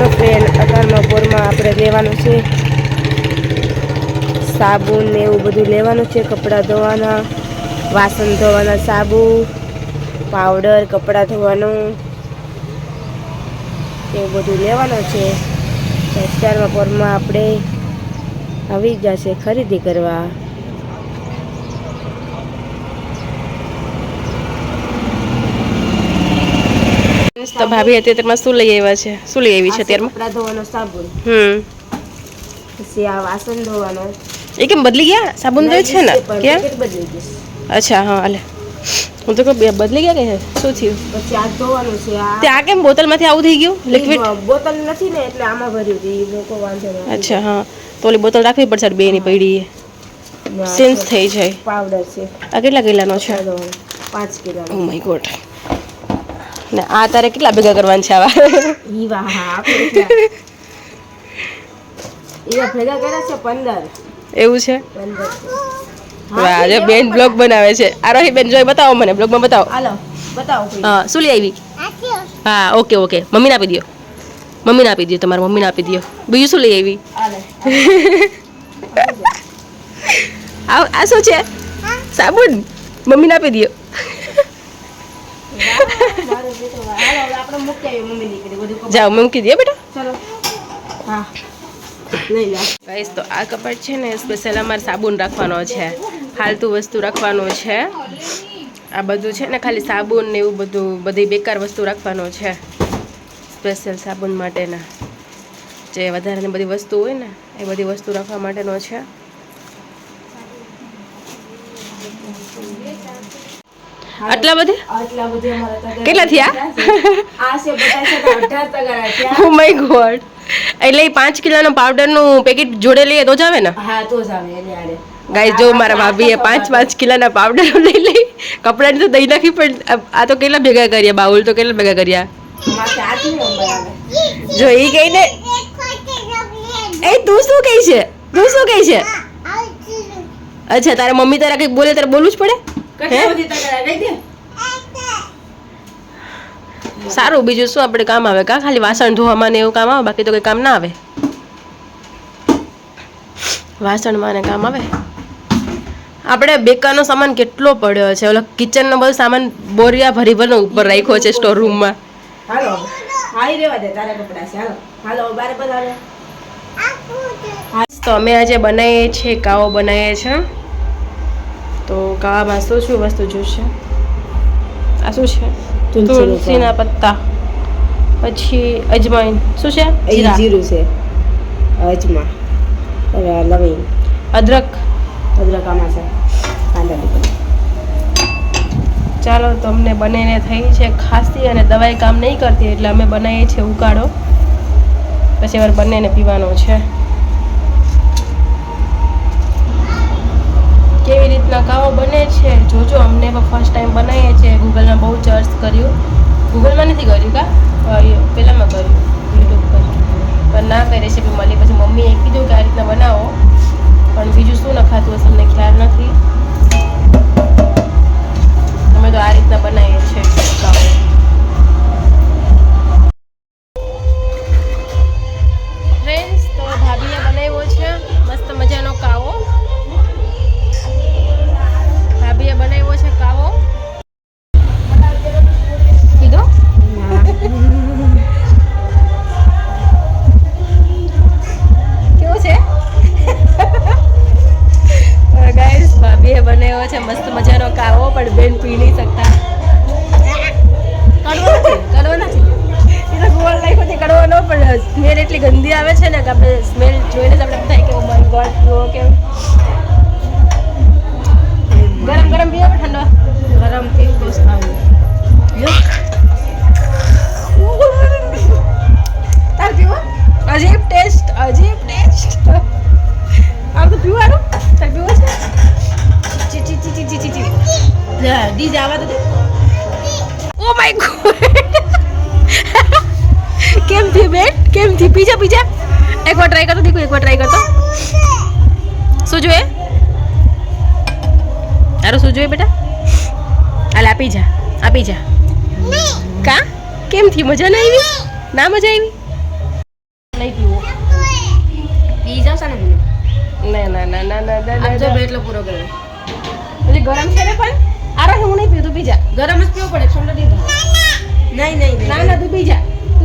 ચલો ફ્રેન્ડ અઢારમાં પોરમાં આપણે લેવાનું છે. સાબુ ને એવું બધું લેવાનું છે. કપડાં ધોવાના, વાસણ ધોવાના સાબુ, પાવડર, કપડાં ધોવાનું, એવું બધું લેવાનું છે. તો પોરમાં આપણે આવી જશે ખરીદી કરવા. તો ભાભી અત્યારમાં શું લઈ આવ્યા છે? શું લઈ આવી છે અત્યારમાં? કપડાં ધોવાનો સાબુ હમ. પછી આ વાસણ ધોવાનો. એ કેમ બદલી ગયા? સાબુન તો છે ને? બદલી જશે અચ્છા હા અલે હું તો કહું બદલી ગયા કે શું થયું? પછી આ ધોવાનું છે આ તે આ કેમ બોટલમાંથી આવું થઈ ગયું? લિક્વિડ બોટલ નથી ને એટલે આમાં ભર્યું છે લોકો વાંધો અચ્છા હા. તો ઓલી બોટલ રાખવી પડશે બે ની પડી સિન્સ થઈ જાય. પાવડર છે. આ કેટલા કિલ્લાનો છે? આ ધોવાનો. પાંચ કિલો ઓ માય ગોડ ને આ તારે કેટલા ભેગા કરવાના છે આવા? ઈ વાહ ઈ ભેગા કર્યા છે પંદર. એવું છે? પંદર. વાહ જો બેન બ્લોગ બનાવે છે. આ રોહી બેન જોઈ બતાવો મને બ્લોગમાં બતાવો. હાલો બતાવો હા શું લઈ આવી? હા ઓકે ઓકે. મમ્મીને આપી દો મમ્મીને આપી દો તમારા મમ્મીને આપી દો બીજું શું લઈ આવી? આવ આ આ શું છે? સાબુન. મમ્મીને આપી દો જાઓ મૂકી દઈએ બેટા. હા. ગાઈસ તો આ કપાટ છે ને સ્પેશિયલ અમારે સાબુન રાખવાનો છે. ફાલતુ વસ્તુ રાખવાનું છે. આ બધું છે ને ખાલી સાબુન ને એવું બધું બધી બેકાર વસ્તુ રાખવાનું છે. સ્પેશિયલ સાબુન માટેના. જે વધારાની બધી વસ્તુ હોય ને એ બધી વસ્તુ રાખવા માટેનો છે. આટલા બધે? આટલા બધી અમારા કેટલા થયા? આ છે બધા છે તો અઢાર તગારા થયા. ઓ માય ગોડ એટલે એ પાંચ કિલોનો પાવડરનું પેકેટ જોડે લઈએ તો જ આવે ને? હા તો જ આવે એની આડે. ગાઈસ જો મારા ભાભીએ પાંચ પાંચ કિલોના પાવડર લઈ લઈ. કપડાની તો દઈ નાખી પણ આ- તો કેટલા ભેગા કર્યા? બાઉલ તો કેટલા ભેગા કર્યા? જો એ કઈ ને એ તું શું કહી છે? તું શું કહી છે. અચ્છા તારા મમ્મી તારા કંઈક બોલે તારે બોલવું જ પડે? સારું બીજું શું આપણે કામ આવે? કા ખાલી વાસણ ધોવામાં ને એવું કામ આવે? બાકી તો કઈ કામ ના આવે. વાસણમાં ને કામ આવે? આપણે બેકારનો સામાન કેટલો પડ્યો છે? ઓલો કિચનનો બધો સામાન બોરિયા ભરી ભરીને ઉપર રાખ્યો છે સ્ટોર રૂમમાં હાલો હાઈ રેવા દે તારા કપડા છે. હાલો હાલો બારે બધા તો અમે આજે બનાવીએ છીએ કાવો બનાવીએ છીએ. તો કાવામાં શું શું વસ્તુ જોશે. આ શું છે તુલસીનો પત્તા. પછી અજમાઈન. શું છે? જીરું. છે. અજમા. લવિંગ. અદરક. અદરક આમાં છે. કાંદા ચાલો તો અમને બંનેને થઈ છે ખાંસી અને દવાઈ કામ નહીં કરતી એટલે અમે બનાવીએ છીએ ઉકાળો. પછી અમારે બંનેને પીવાનો છે. કેવી રીતના કાવો બને છે, જોજો, અમને પણ ફર્સ્ટ ટાઈમ બનાવીએ છીએ. ગૂગલમાં બહુ સર્ચ કર્યું. ગૂગલમાં નથી કર્યું કા? પહેલાંમાં કર્યું. યુટ્યુબ પર પણ ના કઈ રેસીપી મળી પછી મમ્મીએ કીધું કે આ રીતના બનાવો. પણ બીજું શું નખાતું હશે, અમને ખ્યાલ નથી. અમે તો આ રીતના બનાવીએ છીએ સ્મેલ એટલી ગંદી આવે છે ને કે આપણે સ્મેલ જોઈને જ આપણે થાય કે ઓ માય ગોડ જુઓ કેમ ગરમ ગરમ પીવો કે ઠંડો? ગરમ પીવું તો સારું તાર પીવો? અજીબ ટેસ્ટ અજીબ ટેસ્ટ. આ તો પીવાનું? તાર પીવો છે? ચી ચી ચી ચી ચી ચી ચી. ડીજે આવા તો ઓ માય ગોડ. કેમ થી બેન? કેમ થી પીજા પીજા. એકવાર ટ્રાય કરતો દીકુ એકવાર ટ્રાય કરતો. શું જોઈએ? તારું શું જોઈએ બેટા? હાલ આપી જા આપી જા કા? કેમ થી? મજા ના આવી? ના મજા આવી? નહીં પીવો. પી જાવ ને મને? ના ના ના ના ના જો ના. એટલો પૂરો કર્યો. એટલે ગરમ છે ને પણ? આરો હું નહીં પીવું તું પી ગરમ જ પીવો પડે ઠંડો દીધું. નહીં નહીં ના ના તું પી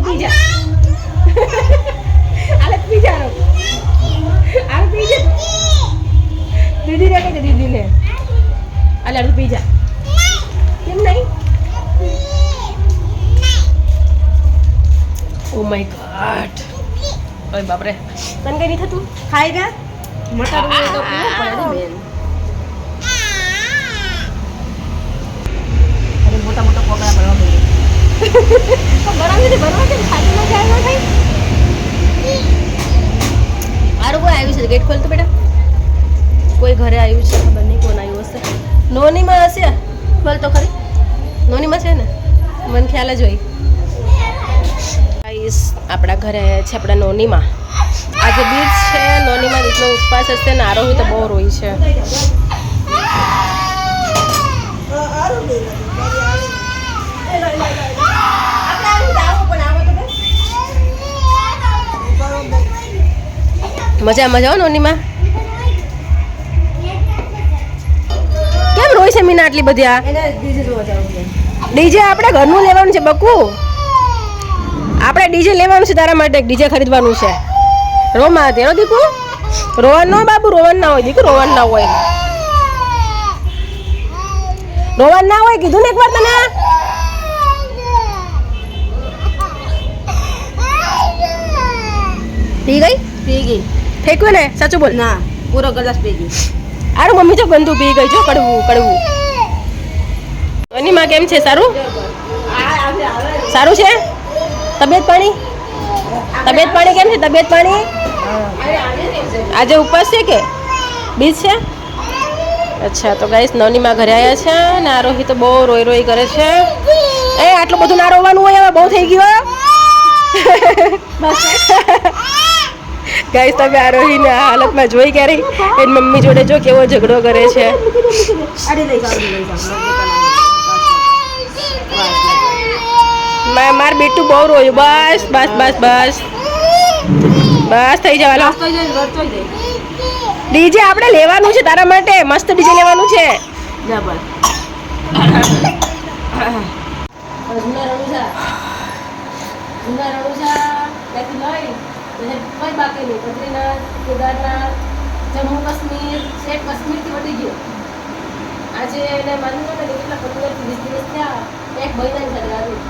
જા તું પી જા આલે બીજાનો આલે બીજા. દીદી રે કે દીદી લે. આલે આલે બીજા. કેમ નહીં? ઓ માય ગોડ ઓય બાપરે. તને કઈ નહીં થતું? ખાઈ ગયા મટર તો પીવો પડે બેન અરે મોટા મોટા પોકળા ભરવા મળે ગરમ ભરવા આવ્યું છે? ગેટ ખોલ બેટા. કોઈ ઘરે આવ્યું છે? ખબર નહીં આવ્યું હશે. નોનીમાં હશે? ખોલ તો ખરી. નોનીમાં છે ને? મને ખ્યાલ જ હોય. આપણા ઘરે છે આપણા નોનીમાં. આજે બીજ છે. નોનીમાં રીતનો ઉપવાસ હશે ને, આરોહી તો બહુ રોઈ છે. મજા મજા હો નોનીમાં? કેમ રોય છે મીના આટલી બધી આ? ડીજે આપણે ઘરનું લેવાનું છે બકુ. આપણે ડીજે લેવાનું છે તારા માટે ડીજે ખરીદવાનું છે. રોમાં તેનો દીકુ. રોવાન ના બાબુ રોવાન ના હોય. દીકુ રોવાન ના હોય. રોવાન ના હોય કીધું ને એકવાર તને? પી ગઈ? પી ગઈ. ફેંક્યું ને સાચું બોલ. ના પૂરો ગલાસ પી ગયો. આરો મમ્મી જો ગંદુ પી ગઈ જો કડવું કડવું. એની માં કેમ છે? સારું? સારું છે? તબિયત પાણી? તબિયત પાણી કેમ છે? તબિયત પાણી? આજે ઉપવાસ છે કે? બીજ છે? અચ્છા તો ગાઈસ નવનીમાં ઘરે આવ્યા છે ને આરોહી તો બહુ રોઈ રોઈ કરે છે. એ આટલું બધું ના રોવાનું હોય હવે બહુ થઈ ગયું ગાઈસ તમે આરોહીને આ હાલતમાં જોઈ ક્યારે એની મમ્મી જોડે જો કેવો ઝઘડો કરે છે. માર બેટું બહુ રોયું. બસ બસ બસ બસ. બસ, થઈ જવા લો નાસ્તો જાય વર્તો જાય ડીજે આપણે લેવાનું છે તારા માટે. મસ્ત ડીજે લેવાનું છે. જબર. પછી કોઈ બાકી નહીં. બદ્રીનાથ કેદારનાથ જમ્મુ કાશ્મીર શેખ કાશ્મીરથી વધી ગયો. આજે એને માનવું ને કેટલા પંદર વીસ દિવસ થયા. એક મહિના સાથે આવ્યું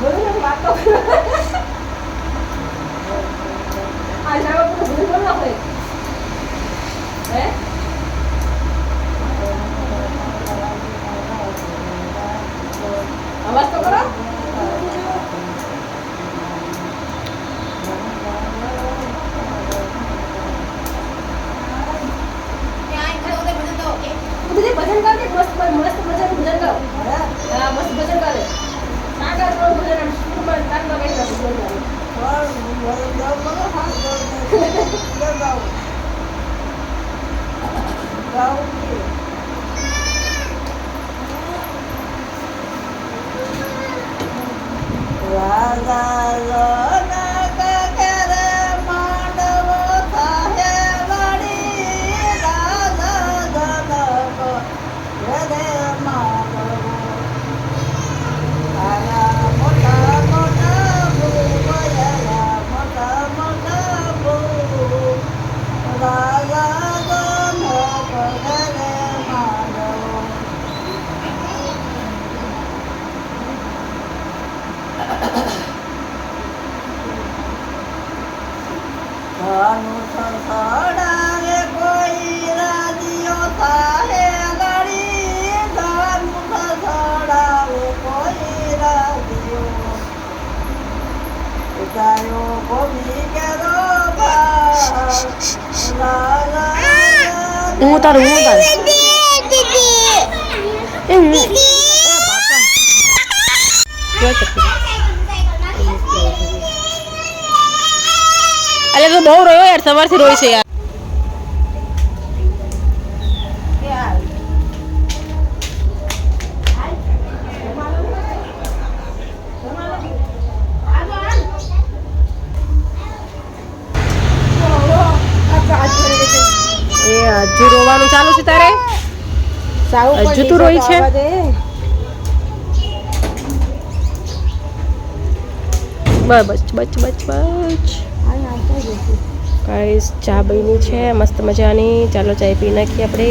બોલો ને વાતો આ જાવ તો ભૂલ બોલ ના હોય હે અવાજ તો કરો દીદી ભજન ગાવ કે મસ્ત મસ્ત ભજન ભજન ગાવ હા મસ્ત ભજન ગાવે સાગર નો ભજન આમ સુરમાં તારમાં કઈ ભજન ગાવે હું તારું હું તારું એ હું જોઈ શકતી અરે તો બહુ રોયો યાર સવારથી રોય છે યાર હજુ રોવાનું ચાલુ છે તારે? હજુ તું રોઈ છે? બસ બચ બચ બચ ગાઈસ ચા બની છે મસ્ત મજાની. ચાલો ચા પી નાખીએ આપણે.